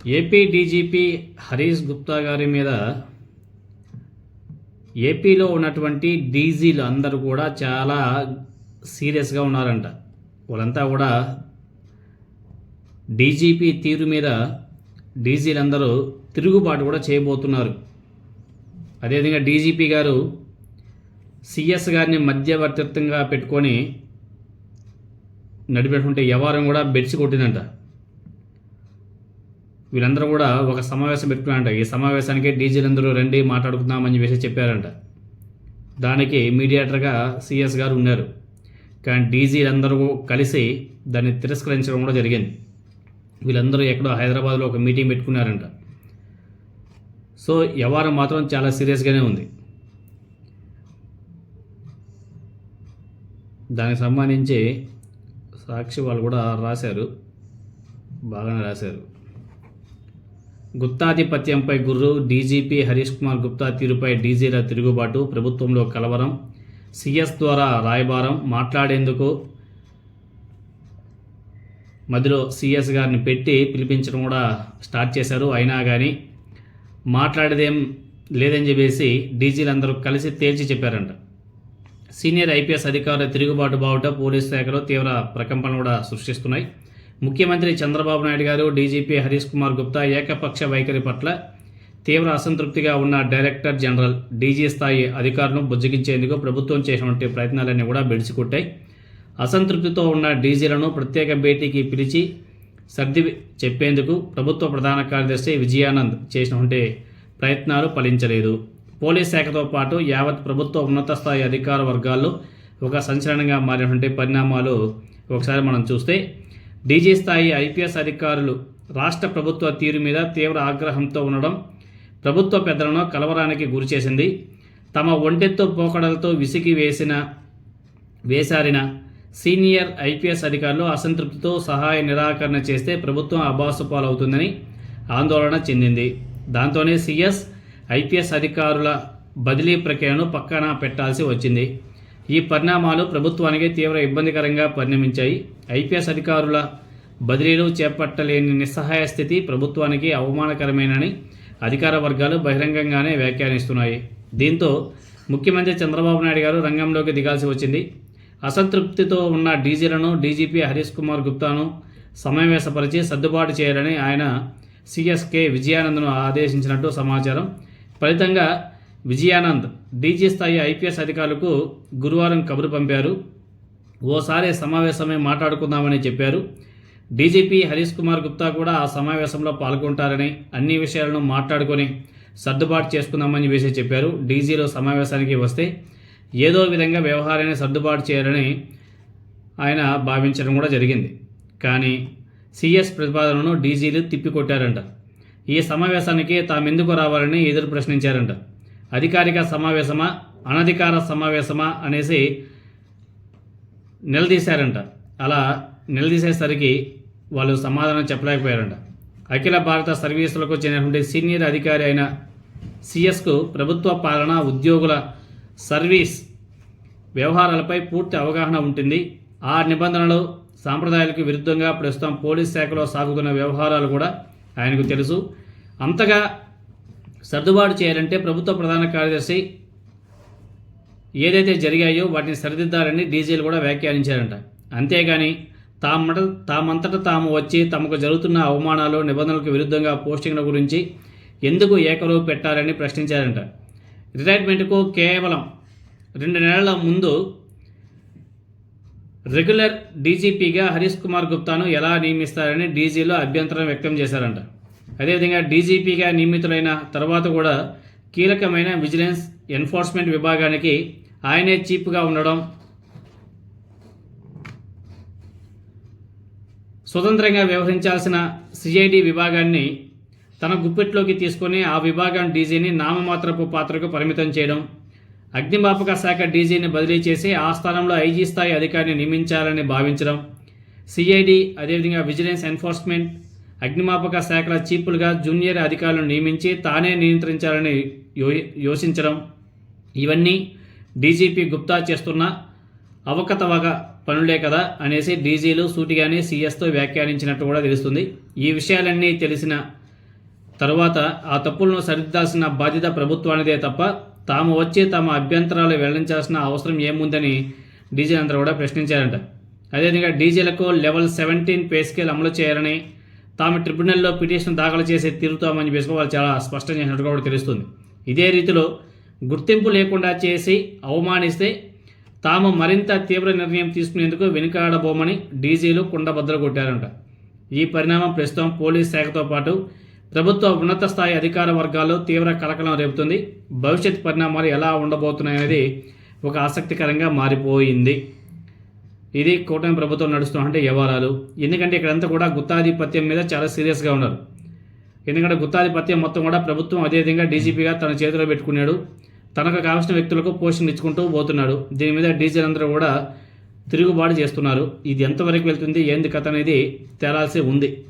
AP DGP Harish Gupta గారి మీద ఏపీలో ఉన్నటువంటి డీజీలు అందరూ కూడా చాలా సీరియస్గా ఉన్నారంట. వాళ్ళంతా కూడా డీజీపీ తీరు మీద డీజీలందరూ తిరుగుబాటు కూడా చేయబోతున్నారు. అదేవిధంగా డీజీపీ గారు సిఎస్ గారిని మధ్యవర్తిత్వంగా పెట్టుకొని నడిపేటువంటి వ్యవహారం కూడా బెడిసి కొట్టిందంట. వీళ్ళందరూ కూడా ఒక సమావేశం పెట్టుకున్నారంట. ఈ సమావేశానికి డీజీలందరూ రండి మాట్లాడుకుందామని చెప్పేసి చెప్పారంట. దానికి మీడియేటర్గా సిఎస్ గారు ఉన్నారు. కానీ డీజీలందరూ కలిసి దాన్ని తిరస్కరించడం కూడా జరిగింది. వీళ్ళందరూ ఎక్కడో హైదరాబాద్లో ఒక మీటింగ్ పెట్టుకున్నారంట. సో వ్యవహారం మాత్రం చాలా సీరియస్గానే ఉంది. దానికి సంబంధించి సాక్షి వాళ్ళు కూడా రాశారు. బాగానే రాశారు. గుత్తాధిపత్యంపై గుర్రు డీజీపీ హరీష్ కుమార్ గుప్తా తీరుపై డీజీల తిరుగుబాటు ప్రభుత్వంలో కలవరం సిఎస్ ద్వారా రాయబారం మాట్లాడేందుకు మధ్యలో సిఎస్ గారిని పెట్టి పిలిపించడం కూడా స్టార్ట్ చేశారు. అయినా కానీ మాట్లాడేదేం లేదని చెప్పేసి డీజీలందరూ కలిసి తేల్చి చెప్పారంట. సీనియర్ ఐపీఎస్ అధికారుల తిరుగుబాటు బావుట పోలీసు శాఖలో తీవ్ర ప్రకంపన కూడా సృష్టిస్తున్నాయి. ముఖ్యమంత్రి చంద్రబాబు నాయుడు గారు డీజీపీ హరీష్ కుమార్ గుప్తా ఏకపక్ష వైఖరి పట్ల తీవ్ర అసంతృప్తిగా ఉన్న డైరెక్టర్ జనరల్ డీజీ స్థాయి అధికారులను బుజ్జగించేందుకు ప్రభుత్వం చేసినటువంటి ప్రయత్నాలన్నీ కూడా బెడిసికొట్టాయి అసంతృప్తితో ఉన్న డీజీలను ప్రత్యేక భేటీకి పిలిచి సర్ది చెప్పేందుకు ప్రభుత్వ ప్రధాన కార్యదర్శి విజయానంద్ చేసినటువంటి ప్రయత్నాలు ఫలించలేదు. పోలీస్ శాఖతో పాటు యావత్ ప్రభుత్వ ఉన్నత స్థాయి అధికార వర్గాల్లో ఒక సంచలనంగా మారినటువంటి పరిణామాలు ఒకసారి మనం చూస్తే డీజీ స్థాయి ఐపీఎస్ అధికారులు రాష్ట్ర ప్రభుత్వ తీరు మీద తీవ్ర ఆగ్రహంతో ఉండడం ప్రభుత్వ పెద్దలను కలవరానికి గురిచేసింది తమ ఒంటెత్తు పోకడలతో విసిగి వేసిన వేసారిన సీనియర్ ఐపీఎస్ అధికారులు అసంతృప్తితో సహాయ నిరాకరణ చేస్తే ప్రభుత్వం అబాసు పాలవుతుందని ఆందోళన చెందింది. దాంతోనే సీఎస్ ఐపీఎస్ అధికారుల బదిలీ ప్రక్రియను పక్కన పెట్టాల్సి వచ్చింది. ఈ పరిణామాలు ప్రభుత్వానికి తీవ్ర ఇబ్బందికరంగా పరిణమించాయి. ఐపీఎస్ అధికారుల బదిలీలు చేపట్టలేని నిస్సహాయ స్థితి ప్రభుత్వానికి అవమానకరమేనని అధికార వర్గాలు బహిరంగంగానే వ్యాఖ్యానిస్తున్నాయి. దీంతో ముఖ్యమంత్రి చంద్రబాబు నాయుడు గారు రంగంలోకి దిగాల్సి వచ్చింది. అసంతృప్తితో ఉన్న డీజీలను డీజీపీ హరీష్ కుమార్ గుప్తాను సమావేశపరిచి సర్దుబాటు చేయాలని ఆయన సిఎస్కే విజయానందను ఆదేశించినట్టు సమాచారం. ఫలితంగా విజయానంద్ డీజీ స్థాయి ఐపీఎస్ అధికారులకు గురువారం కబురు పంపారు. ఓసారి సమావేశమే మాట్లాడుకుందామని చెప్పారు. డీజీపీ హరీష్ కుమార్ గుప్తా కూడా ఆ సమావేశంలో పాల్గొంటారని అన్ని విషయాలను మాట్లాడుకొని సర్దుబాటు చేసుకుందామని వేసి చెప్పారు. డీజీలో సమావేశానికి వస్తే ఏదో విధంగా వ్యవహారాన్ని సర్దుబాటు చేయాలని ఆయన భావించడం కూడా జరిగింది. కానీ సీఎస్ ప్రతిపాదనను డీజీలు తిప్పికొట్టారంట. ఈ సమావేశానికి తామెందుకు రావాలని ఎదురు ప్రశ్నించారంట. అధికారిక సమావేశమా అనధికార సమావేశమా అనేసి నిలదీశారంట. అలా నిలదీసేసరికి వాళ్ళు సమాధానం చెప్పలేకపోయారంట. అఖిల భారత సర్వీసులకు చెందినటువంటి సీనియర్ అధికారి అయిన సిఎస్కు ప్రభుత్వ పాలన ఉద్యోగుల సర్వీస్ వ్యవహారాలపై పూర్తి అవగాహన ఉంటుంది. ఆ నిబంధనలు సాంప్రదాయాలకు విరుద్ధంగా ప్రస్తుతం పోలీస్ శాఖలో సాగుతున్న వ్యవహారాలు కూడా ఆయనకు తెలుసు. అంతగా సర్దుబాటు చేయాలంటే ప్రభుత్వ ప్రధాన కార్యదర్శి ఏదైతే జరిగాయో వాటిని సరిదిద్దాలని డీజీలు కూడా వ్యాఖ్యానించారంట. అంతేగాని తామంట తామంతట తాము వచ్చి తమకు జరుగుతున్న అవమానాలు నిబంధనలకు విరుద్ధంగా పోస్టింగ్ల గురించి ఎందుకు ఏకరువు పెట్టాలని ప్రశ్నించారంట. రిటైర్మెంట్కు కేవలం రెండు నెలల ముందు రెగ్యులర్ డీజీపీగా హరీష్ కుమార్ గుప్తాను ఎలా నియమిస్తారని డీజీలో అభ్యంతరం వ్యక్తం చేశారంట. అదేవిధంగా డీజీపీగా నియమితులైన తర్వాత కూడా కీలకమైన విజిలెన్స్ ఎన్ఫోర్స్మెంట్ విభాగానికి ఆయనే చీఫ్గా ఉండడం స్వతంత్రంగా వ్యవహరించాల్సిన సిఐడి విభాగాన్ని తన గుప్పెట్లోకి తీసుకొని ఆ విభాగం డీజీని నామమాత్రపు పాత్రకు పరిమితం చేయడం అగ్నిమాపక శాఖ డీజీని బదిలీ చేసి ఆ స్థానంలో ఐజీ స్థాయి అధికారిని నియమించాలని భావించడం సిఐడి అదేవిధంగా విజిలెన్స్ ఎన్ఫోర్స్మెంట్ అగ్నిమాపక శాఖల చీఫ్లుగా జూనియర్ అధికారులను నియమించి తానే నియంత్రించాలని యో యోచించడం. ఇవన్నీ డీజీపీ గుప్తా చేస్తున్న అవకతవక పనులే కదా అనేసి డీజీలు సూటిగానే సీఎస్తో వ్యాఖ్యానించినట్టు కూడా తెలుస్తుంది. ఈ విషయాలన్నీ తెలిసిన తరువాత ఆ తప్పులను సరిదిద్దాల్సిన బాధ్యత ప్రభుత్వానిదే తప్ప తాము వచ్చి తమ అభ్యంతరాలు వెల్లడించాల్సిన అవసరం ఏముందని డీజీ అందరూ కూడా ప్రశ్నించారంట. అదేవిధంగా డీజీలకు లెవెల్ సెవెంటీన్ పే స్కేల్ అమలు చేయాలని తాము ట్రిబ్యునల్లో పిటిషన్ దాఖలు చేసి తీరుతామని చెప్పేసి వాళ్ళు చాలా స్పష్టం చేసినట్టుగా కూడా తెలుస్తుంది. ఇదే రీతిలో గుర్తింపు లేకుండా చేసి అవమానిస్తే తాము మరింత తీవ్ర నిర్ణయం తీసుకునేందుకు వెనుకాడబోమని డీజీలు కుండబద్దలు కొట్టారంట. ఈ పరిణామం ప్రస్తుతం పోలీస్ శాఖతో పాటు ప్రభుత్వ ఉన్నత స్థాయి అధికార వర్గాల్లో తీవ్ర కలకలం రేపుతుంది. భవిష్యత్ పరిణామాలు ఎలా ఉండబోతున్నాయనేది ఒక ఆసక్తికరంగా మారిపోయింది. ఇది కూటమి ప్రభుత్వం నడుస్తున్నటువంటి వ్యవహారాలు. ఎందుకంటే ఇక్కడంతా కూడా గుత్తాధిపత్యం మీద చాలా సీరియస్గా ఉన్నారు. ఎందుకంటే గుత్తాధిపత్యం మొత్తం కూడా ప్రభుత్వం అదేవిధంగా డీజీపీగా తన చేతిలో పెట్టుకున్నాడు. తనకు కావాల్సిన వ్యక్తులకు పోషణ ఇచ్చుకుంటూ పోతున్నాడు. దీని మీద డీజీలు అందరూ కూడా తిరుగుబాటు చేస్తున్నారు. ఇది ఎంతవరకు వెళ్తుంది ఏంది కథ అనేది తేలాల్సి ఉంది.